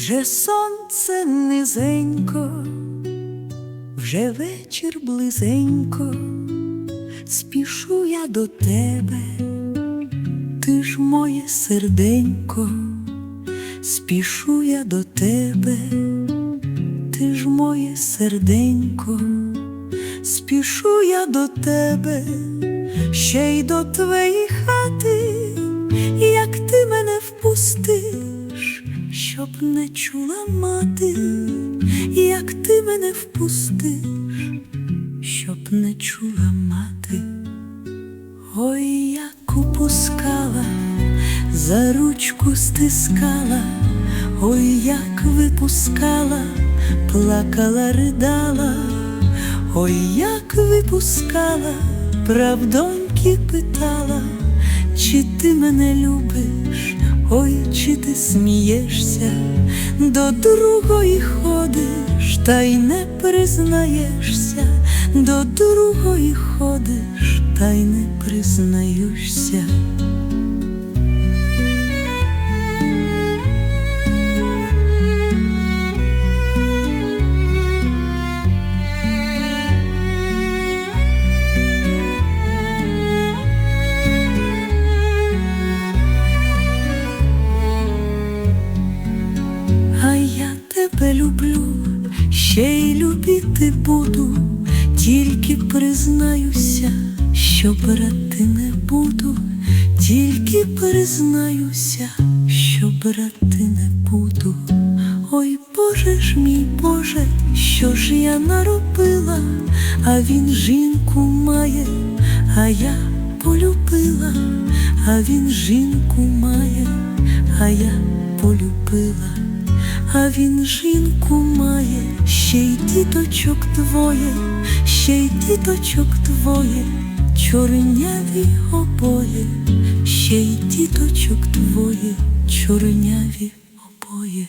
Вже сонце низенько, вже вечір близенько, спішу я до тебе, ти ж моє серденько, спішу я до тебе, ти ж моє серденько, спішу я до тебе, ще й до твоєї хати, як ти мене впустиш, щоб не чула мати, як ти мене впустиш, щоб не чула мати. Ой, як упускала, за ручку стискала, ой, як випускала, плакала, ридала, ой, як випускала, правдоньки питала, чи ти мене любиш, ой, чи ти смієшся, до другої ходиш, та й не признаєшся, до другої ходиш, та й не признаєшся. Люблю, ще й любити буду, тільки признаюся, що брати не буду, тільки признаюся, що брати не буду. Ой, Боже ж мій Боже, що ж я наробила, а він жінку має, а я полюбила, а він жінку має, а я полюбила, він жінку має, ще й діточок двоє, ще й діточок двоє, чорняві обоє, ще й діточок двоє, чорняві обоє.